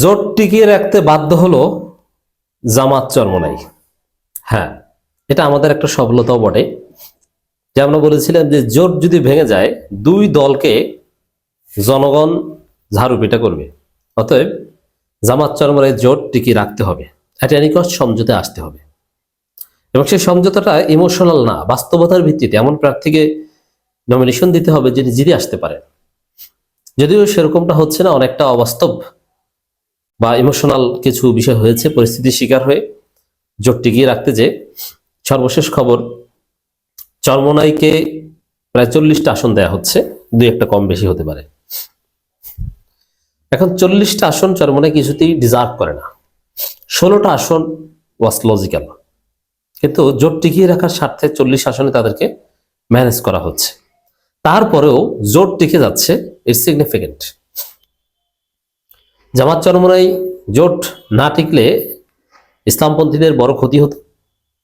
জোট টিকিয়ে রাখতে বাধ্য হলো জামাত চরমনাই হ্যাঁ এটা আমাদের একটা সফলতাও বটে। যে আমরা বলেছিলাম যে জোট যদি ভেঙে যায়, দুই দলকে জনগণ ঝাড়ু পিটা করবে। অতএব জামাত চরমনাই জোট টিকিয়ে রাখতে হবে। একটা নিকট সমঝোতে আসতে হবে। এবং সেই সমঝোতাটা ইমোশনাল না, বাস্তবতার ভিত্তিতে এমন প্রার্থীকে নমিনেশন দিতে হবে যিনি জিতে আসতে পারেন। যদিও সেরকমটা হচ্ছে না, অনেকটা অবাস্তব। বা ইমোশনাল কিছু বিষয় হয়েছে, পরিস্থিতির শিকার হয়ে জোট টিকিয়ে রাখতে যে সর্বশেষ খবর, চরমনাইকে প্রায় চল্লিশটা আসন দেয়া হচ্ছে, দুই একটা কম বেশি হতে পারে। এখন চল্লিশটা আসন চরমনাই কিছুতেই ডিজার্ভ করে না। ষোলোটা আসন ওয়াস লজিক্যাল কিন্তু জোট টিকিয়ে রাখার স্বার্থে চল্লিশ আসনে তাদেরকে ম্যানেজ করা হচ্ছে। তারপরেও জোট টিকে যাচ্ছে ইটস সিগনিফিকেন্ট জামাত চরমনাই জোট না টিকলে ইসলামপন্থীদের বড় ক্ষতি হতো।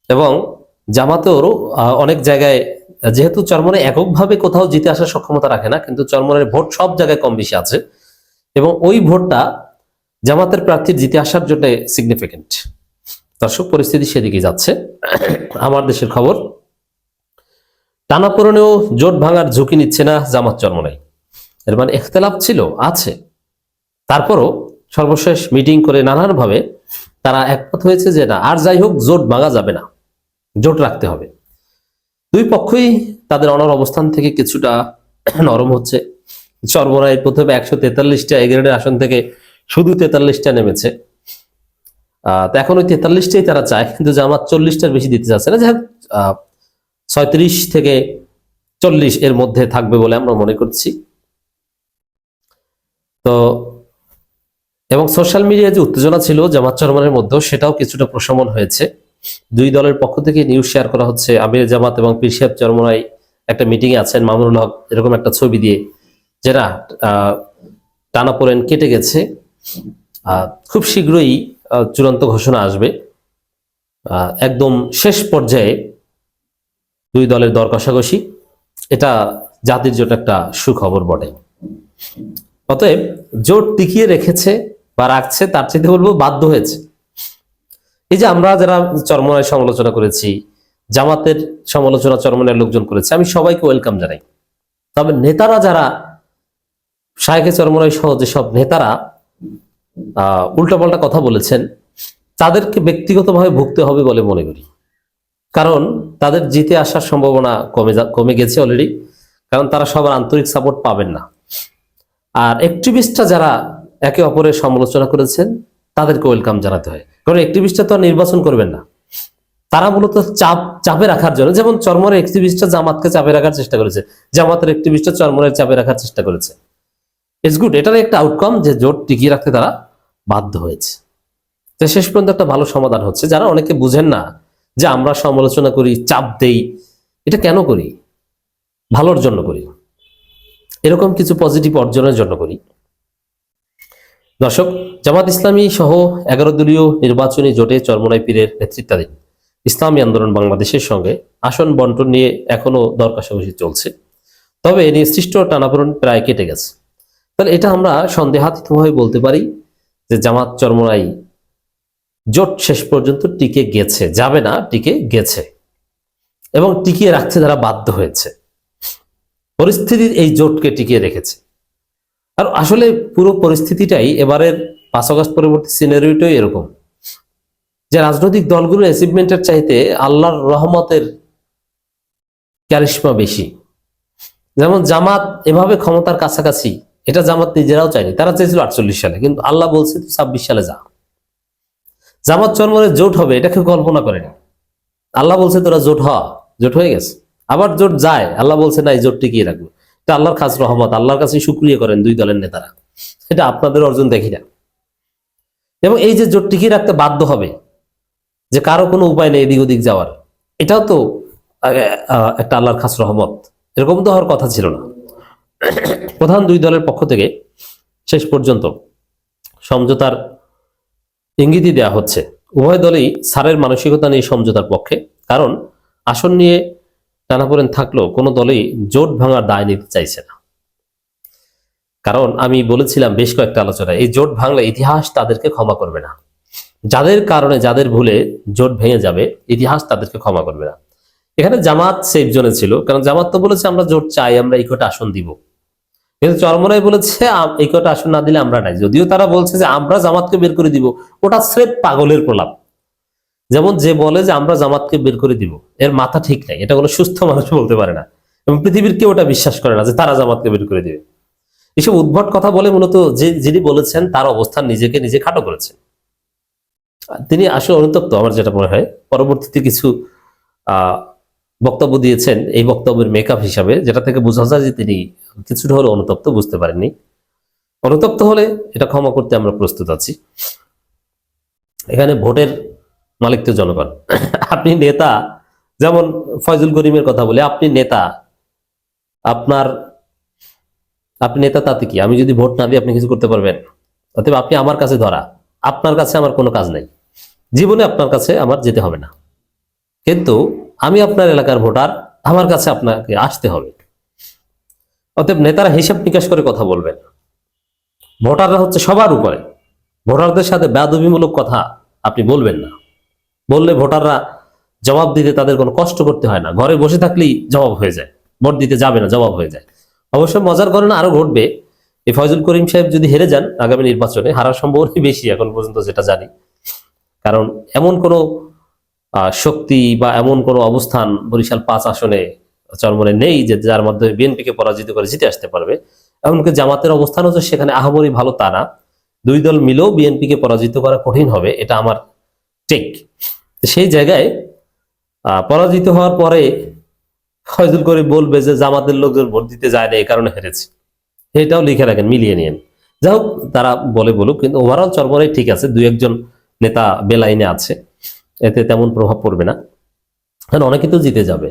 এবং জামাতেও আহ, অনেক জায়গায় যেহেতু চরমনে এককভাবে কোথাও জিতে আসার সক্ষমতা রাখে না কিন্তু চরমনের ভোট সব জায়গায় কম বেশি আছে। এবং ওই ভোটটা জামাতের প্রার্থীর জিতে আসার জন্য সিগনিফিকেন্ট দর্শক পরিস্থিতি সেদিকে যাচ্ছে। আমার দেশের খবর টানাপোড়েনেও জোট ভাঙার ঝুঁকি নিচ্ছে না জামাত চরমনাই। এর মানে এখতেলাফ ছিল আছে। তারপরও সর্বশেষ মিটিং করে নানানভাবে তারা একমত হয়েছে যে না, আর যাই হোক, জোট ভাঙা যাবে না। জোট রাখতে হবে। দুই পক্ষই তাদের অনর অবস্থান থেকে কিছুটা নরম হচ্ছে। চরমরাই প্রথমে একশো তেতাল্লিশটা এগ্রেডের আসন থেকে শুধু তেতাল্লিশটা নেমেছে। তো এখন ওই তেতাল্লিশটাই তারা চায়, কিন্তু জামাত চল্লিশটার বেশি দিতে চাচ্ছে না। যাই ছয়ত্রিশ থেকে চল্লিশ এর মধ্যে থাকবে বলে আমরা মনে করছি। তো এবং সোশ্যাল মিডিয়ায় যে উত্তেজনা ছিল জামাত চরমানের মধ্যেও, সেটাও কিছুটা প্রশমন হয়েছে। দুই দলের পক্ষ থেকে নিউজ শেয়ার করা হচ্ছে, আমির জামাত এবং পীর সাহেব চরমনাই একটা মিটিং আছেন মামুনুল হক, এরকম একটা ছবি দিয়ে, যেটা টানাপোড়েন কেটে গেছে। খুব শীঘ্রই চূড়ান্ত ঘোষণা আসবে। একদম শেষ পর্যায়ে দুই দলের দর কষাকষি, এটা জাতির জন্য একটা সুখবর বটে। অতএব জোট টিকিয়ে রেখেছে বা রাখছে, তার চাইতে বলব বাধ্য হয়েছে। এই যে আমরা যারা চরমনায় সমালোচনা করেছি, জামাতের সমালোচনা চরমনায় লোকজন করেছে, আমি সবাইকে ওয়েলকাম জানাই। তবে নেতারা যারা শাহেখে চরমনাই সহ যেসব নেতারা, আহ, উল্টাপাল্টা কথা বলেছেন, তাদেরকে ব্যক্তিগতভাবে ভুগতে হবে বলে মনে করি। কারণ তাদের জিতে আসার সম্ভাবনা কমে কমে গেছে অলরেডি কারণ তারা সবার আন্তরিক সাপোর্ট পাবেন না। আর অ্যাক্টিভিস্টরা যারা একে অপরের সমালোচনা করেছেন, তাদেরকে ওয়েলকাম জানাতে হয়। কারণ অ্যাক্টিভিস্টরা তো আর নির্বাচন করবেন না। তারা মূলত চাপ, চাপে রাখার জন্য, যেমন চরমরের অ্যাক্টিভিস্টরা জামাতকে চাপে রাখার চেষ্টা করেছে, জামাতের অ্যাক্টিভিস্টরা চরমরের চাপে রাখার চেষ্টা করেছে। ইটস গুড এটার একটা আউটকাম যে জোট টিকিয়ে রাখতে তারা বাধ্য হয়েছে। তো শেষ পর্যন্ত একটা ভালো সমাধান হচ্ছে। যারা অনেকে বুঝেন না যে আমরা সমালোচনা করি, চাপ দেই, এটা কেন করি? ভালোর জন্য করি। এরকম কিছু পজিটিভ অর্জনের জন্য করি। দর্শক, জামাত ইসলামী সহ এগারো দলীয় নির্বাচনী জোটে চরমনাই পীরের নেতৃত্বাধীন ইসলামী আন্দোলন বাংলাদেশের সঙ্গে আসন বন্টন নিয়ে এখনও দর চলছে। তবে এ টানাপোড়েন প্রায় কেটে গেছে। তাহলে এটা আমরা সন্দেহাতীতভাবে বলতে পারি যে জামাত চরমনাই জোট শেষ পর্যন্ত টিকে গেছে, যাবে না, টিকে গেছে এবং টিকিয়ে রাখতে তারা বাধ্য হয়েছে। পরিস্থিতির এই জোটকে টিকিয়ে রেখেছে। আর আসলে পুরো পরিস্থিতিটাই এবারের পাঁচ আগস্ট পরবর্তী সিনারিওটাই এরকম। যে রাজনৈতিক দলগুলোর অ্যাচিভমেন্টের চাইতে আল্লাহর রহমতের ক্যারিশমা বেশি। যেমন জামাত এভাবে ক্ষমতার কাছাকাছি, এটা জামাত নিজেরাও চায়নি, তারা চেয়েছিল আটচল্লিশ সালে, কিন্তু আল্লাহ বলছে তুই ছাব্বিশ সালে যা। জামাত চরমরে জোট হবে, এটা কেউ কল্পনা করেনি আল্লাহ বলছে তোরা জোট হ, জোট হয়ে গেছে। আবার জোট যায়, আল্লাহ বলছে না, এই জোট টিকিয়ে রাখব। এটা আল্লাহর খাস রহমত, আল্লাহর কাছে সুক্রিয়া করেন দুই দলের নেতারা। এটা আপনাদের অর্জন দেখি না। এবং এই যে জোট টিকিয়ে রাখতে বাধ্য হবে, যে কারও কোনো উপায় নেই এদিক ওদিক যাওয়ার, এটাও তো একটা আল্লাহর খাস রহমত। এরকম তো হওয়ার কথা ছিল না। প্রধান দুই দলের পক্ষ থেকে শেষ পর্যন্ত সমঝোতার ইঙ্গিতই দেওয়া হচ্ছে। উভয় দলই সারের মানসিকতা নিয়ে সমঝোতার পক্ষে, কারণ আসন নিয়ে টানাপোড়েন থাকলেও কোনো দলই জোট ভাঙার দায় নিতে চাইছে না। কারণ আমি বলেছিলাম বেশ কয়েকটা আলোচনায়, এই জোট ভাঙলে ইতিহাস তাদেরকে ক্ষমা করবে না। যাদের কারণে, যাদের ভুলে জোট ভেঙে যাবে, ইতিহাস তাদেরকে ক্ষমা করবে না। এখানে জামাত সেফ জোনে ছিল, কারণ জামাত তো বলেছে আমরা জোট চাই, আমরা এই কটা আসন দিব। কিন্তু চরমরাই বলেছে, আম- এই কটা আসন না দিলে আমরা নাই। যদিও তারা বলছে যে, আমরা জামাতকে বের করে দিব। ওটা স্রেফ পাগলের প্রলাপ। যেমন যে বলে যে আমরা জামাতকে বের করে দিব, এর মাথা ঠিক নাই। এটা কোনো সুস্থ মানুষ বলতে পারে না। এবং পৃথিবীর কেউ ওটা বিশ্বাস করে না যে তারা জামাতকে বের করে দিবে। এসব উদ্ভট কথা বলে মূলত যে যিনি বলেছেন তার অবস্থান নিজেকে নিজে খাটো করেছেন। তিনি আসলে অনুতপ্ত, আমার যেটা মনে হয়। পরবর্তীতে কিছু বক্তব্য দিয়েছেন এই বক্তব্যের মেকআপ হিসাবে, যেটা থেকে বোঝা যায় যে তিনি কিছুটা হলে অনুতপ্ত, বুঝতে পারেননি। অনুতপ্ত হলে এটা ক্ষমা করতে আমরা প্রস্তুত আছি। এখানে ভোটের মালিক তো জনগণ। আপনি নেতা, যেমন ফয়জুল করিমের কথা বলে, আপনি নেতা, আপনার, আপনি নেতা তাতে কি? আমি যদি ভোট না দিই, আপনি কিছু করতে পারবেন? অতএব আপনি আমার কাছে ধরা। আপনার কাছে আমার কোনো কাজ নেই। জীবনে আপনার কাছে আমার যেতে হবে না। কিন্তু আমি আপনার এলাকার ভোটার, আমার কাছে আপনাকে আসতে হবে। অতএব নেতারা হিসাব নিকাশ করে কথা বলবেন। ভোটাররা হচ্ছে সবার উপরে। ভোটারদের সাথে বেদবিমূলক কথা আপনি বলবেন না। বললে ভোটাররা জবাব দিতে তাদের কোনো কষ্ট করতে হয় না। ঘরে বসে থাকলেই জবাব হয়ে যায়। ভোট দিতে যাবে না, জবাব হয়ে যায়। অবশ্য মজার ঘটনা আরও ঘটবে। এই ফয়জুল করিম সাহেব যদি হেরে যান আগামী নির্বাচনে, হারার সম্ভাবনা বেশি এখন পর্যন্ত যেটা জানি। কারণ এমন কোনো শক্তি বা এমন কোনো অবস্থান বরিশাল পাঁচ আসনে চরমনে নেই যে যার মাধ্যমে বিএনপিকে পরাজিত করে জিতে আসতে পারবে। এমনকি জামাতের অবস্থানও যে সেখানে আহামরি ভালো তা না। দুই দল মিলেও বিএনপিকে পরাজিত করা কঠিন হবে, এটা আমার তো সেই জায়গায় পরাজিত হওয়ার পরে ফয়জুল করে বলবে যে জামাতের লোকজন ভোট দিতে যায় না এই কারণে হেরেছে। এটাও লিখে রাখেন, মিলিয়ে নিয়েন। যাই হোক, তারা বলে বলুক, কিন্তু ওভারঅল চরমরাই ঠিক আছে, দুই একজন নেতা বেলাইনে আছে, এতে তেমন প্রভাব পড়বে না। কারণ অনেকে তো জিতে যাবে।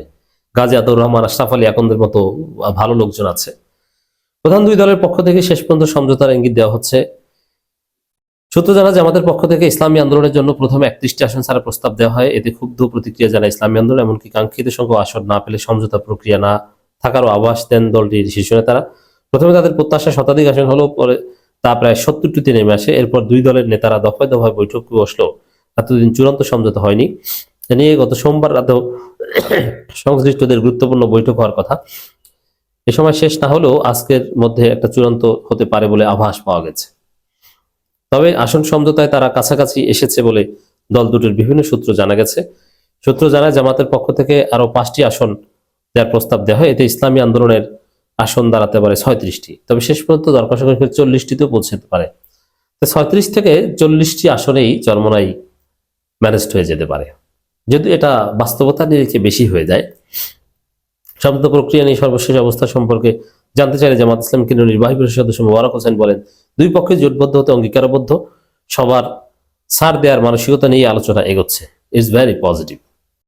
গাজী আতর রহমান, আশরাফ আলী আকন্দের মতো ভালো লোকজন আছে। প্রধান দুই দলের পক্ষ থেকে শেষ পর্যন্ত সমঝোতার ইঙ্গিত দেওয়া হচ্ছে সূত্র জানা যে আমাদের পক্ষ থেকে ইসলামী আন্দোলনের জন্য প্রথমে একত্রিশটি আসন ছাড়া প্রস্তাব দেওয়া হয়। এতে ক্ষুব্ধ প্রতিক্রিয়া জানায় ইসলামী আন্দোলন, এমনকি কাঙ্ক্ষিত সংখ্যক আসন না পেলে সমঝোতা প্রক্রিয়া না থাকারও আভাস দেন দলটির শীর্ষ নেতারা। প্রথমে তাদের প্রত্যাশা শতাধিক আসন হলো পরে তা প্রায় সত্তরটিতে নেমে আসে। এরপর দুই দলের নেতারা দফায় দফায় বৈঠক বসল এতদিন চূড়ান্ত সমঝোতা হয়নি। এ নিয়ে গত সোমবার রাতেও সংশ্লিষ্টদের গুরুত্বপূর্ণ বৈঠক হওয়ার কথা। এ সময় শেষ না হলেও আজকের মধ্যে একটা চূড়ান্ত হতে পারে বলে আভাস পাওয়া গেছে। তবে আসন সমঝোতায় তারা কাছাকাছি এসেছে বলে দল দুটির বিভিন্ন সূত্র জানা গেছে। সূত্র জানায়, জামাতের পক্ষ থেকে আরও পাঁচটি আসন দেওয়ার প্রস্তাব দেওয়া হয়। এতে ইসলামী আন্দোলনের আসন দাঁড়াতে পারে ছয়ত্রিশটি। তবে শেষ পর্যন্ত দরকার চল্লিশটিতেও পৌঁছতে পারে। ছয়ত্রিশ থেকে চল্লিশটি আসনেই চরমনাই ম্যানেজড হয়ে যেতে পারে। যদি এটা বাস্তবতা নিরিখে বেশি হয়ে যায়। শব্দ প্রক্রিয়া নিয়ে সর্বশেষ অবস্থা সম্পর্কে জানতে চাইলে জামাত ইসলাম কেন্দ্র নির্বাহী পরিষদ সদস্য মোবারক হোসেন বলেন, দুই পক্ষে জোটবদ্ধ হতে অঙ্গীকারবদ্ধ, সবার সার দেওয়ার মানসিকতা নিয়ে আলোচনা এগোচ্ছে। It's very positive